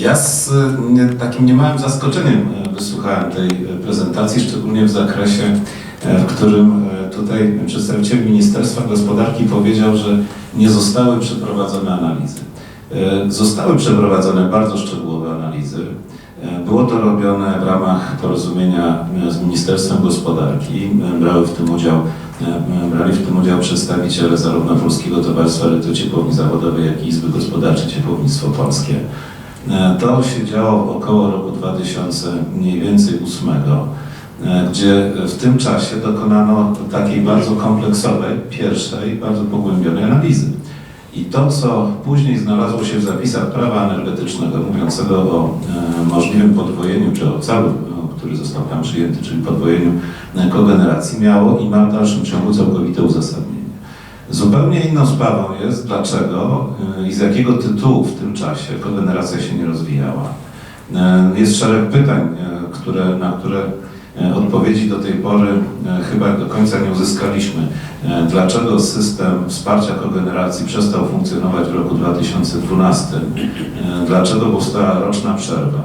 Ja z takim niemałym zaskoczeniem e, wysłuchałem tej e, prezentacji, szczególnie w zakresie, e, w którym tutaj przedstawiciel Ministerstwa Gospodarki powiedział, że nie zostały przeprowadzone analizy. Zostały przeprowadzone bardzo szczegółowe analizy. Było to robione w ramach porozumienia z Ministerstwem Gospodarki. Brały w tym udział, brali w tym udział przedstawiciele zarówno Polskiego Towarzystwa Elektrociepłowni Zawodowej, jak i Izby Gospodarczej Ciepłownictwo Polskie. E, To się działo około roku 2000, mniej więcej 8, e, gdzie w tym czasie dokonano takiej bardzo kompleksowej, pierwszej, bardzo pogłębionej analizy. I to, co później znalazło się w zapisach prawa energetycznego mówiącego o e, możliwym podwojeniu, czy o całym, który został tam przyjęty, czyli podwojeniu kogeneracji, miało i ma w dalszym ciągu całkowite uzasadnienie. Zupełnie inną sprawą jest, dlaczego e, i z jakiego tytułu w tym czasie kogeneracja się nie rozwijała. E, Jest szereg pytań, e, które, na które odpowiedzi do tej pory chyba do końca nie uzyskaliśmy. Dlaczego system wsparcia kogeneracji przestał funkcjonować w roku 2012? E, Dlaczego powstała roczna przerwa?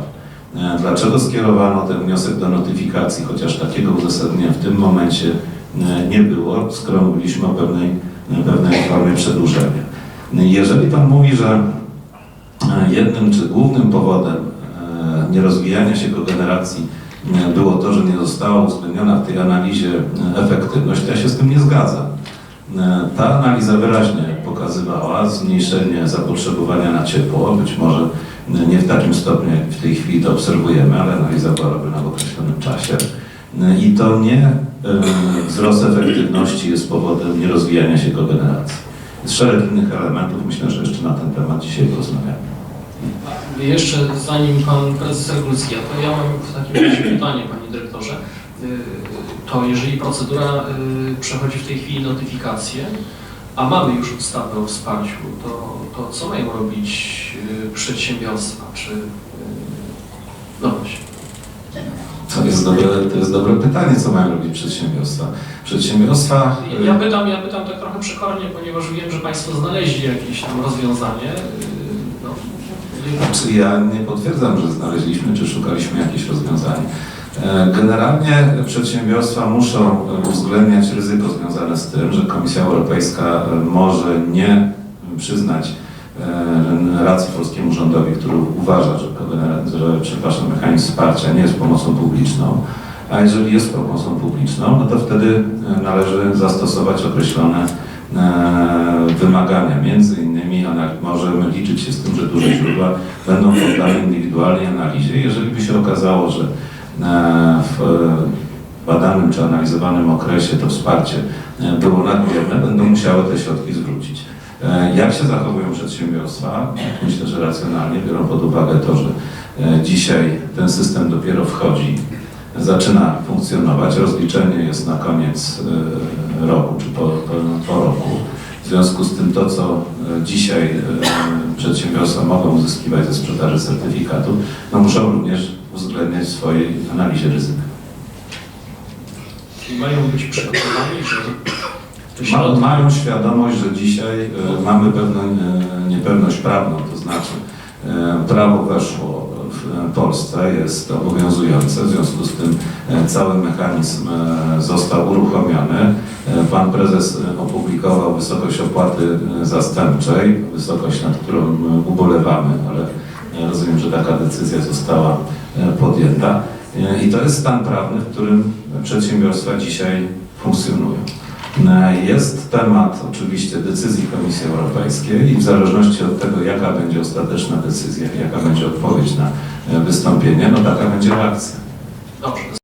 Dlaczego skierowano ten wniosek do notyfikacji, chociaż takiego uzasadnienia w tym momencie nie było, skoro mówiliśmy o pewnej, pewnej formie przedłużenia? Jeżeli Pan mówi, że e, jednym czy głównym powodem e, nierozwijania się kogeneracji e, było to, że nie została uwzględniona w tej analizie efektywność, to ja się z tym nie zgadzam. Ta analiza wyraźnie pokazywała zmniejszenie zapotrzebowania na ciepło, być może nie w takim stopniu, jak w tej chwili to obserwujemy, ale analiza była robiona w określonym czasie. E, I to nie e, wzrost efektywności jest powodem nierozwijania się kogeneracji. Jest szereg innych elementów, myślę, że jeszcze na ten temat dzisiaj porozmawiamy. Jeszcze zanim pan prezes Regulski, to ja mam w takim razie pytanie, panie dyrektorze. Y, To jeżeli procedura przechodzi w tej chwili notyfikację, a mamy już ustawę o wsparciu, to, to co mają robić przedsiębiorstwa? Czy y, no właśnie. To jest dobre, to jest dobre pytanie, co mają robić przedsiębiorstwa. Przedsiębiorstwa... e, Ja pytam, ja pytam tak trochę przekornie, ponieważ wiem, że państwo znaleźli jakieś tam rozwiązanie. y, No, Znaczy ja nie potwierdzam, że znaleźliśmy czy szukaliśmy jakieś rozwiązanie. E, Generalnie przedsiębiorstwa muszą uwzględniać ryzyko związane z tym, że Komisja Europejska e, może nie przyznać e, racji polskiemu rządowi, który uważa, że, że przepraszam, mechanizm wsparcia nie jest pomocą publiczną. A jeżeli jest pomocą publiczną, no to wtedy e, należy zastosować określone e, wymagania. Między innymi możemy liczyć się z tym, że duże źródła będą poddane indywidualnej analizie. Jeżeli by się okazało, że e, w e, badanym czy analizowanym okresie to wsparcie e, było nadmierne, będą musiały te środki zwrócić. E, Jak się zachowują przedsiębiorstwa? Myślę, że racjonalnie biorą pod uwagę to, że e, dzisiaj ten system dopiero wchodzi, zaczyna funkcjonować. Rozliczenie jest na koniec e, roku czy po, po, po roku. W związku z tym to, co dzisiaj przedsiębiorstwa mogą uzyskiwać ze sprzedaży certyfikatu, no muszą również uwzględniać w swojej analizie ryzyka. Mają być przygotowani, że Ma, mają świadomość, że dzisiaj e, mamy pewną e, niepewność prawną, to znaczy e, prawo weszło w Polsce, jest obowiązujące, w związku z tym cały mechanizm został uruchomiony. Pan prezes opublikował wysokość opłaty zastępczej, wysokość, nad którą ubolewamy, ale rozumiem, że taka decyzja została podjęta. I to jest stan prawny, w którym przedsiębiorstwa dzisiaj funkcjonują. E, Jest temat oczywiście decyzji Komisji Europejskiej i w zależności od tego, jaka będzie ostateczna decyzja, jaka będzie odpowiedź na e, wystąpienie, no taka będzie reakcja. Dobrze.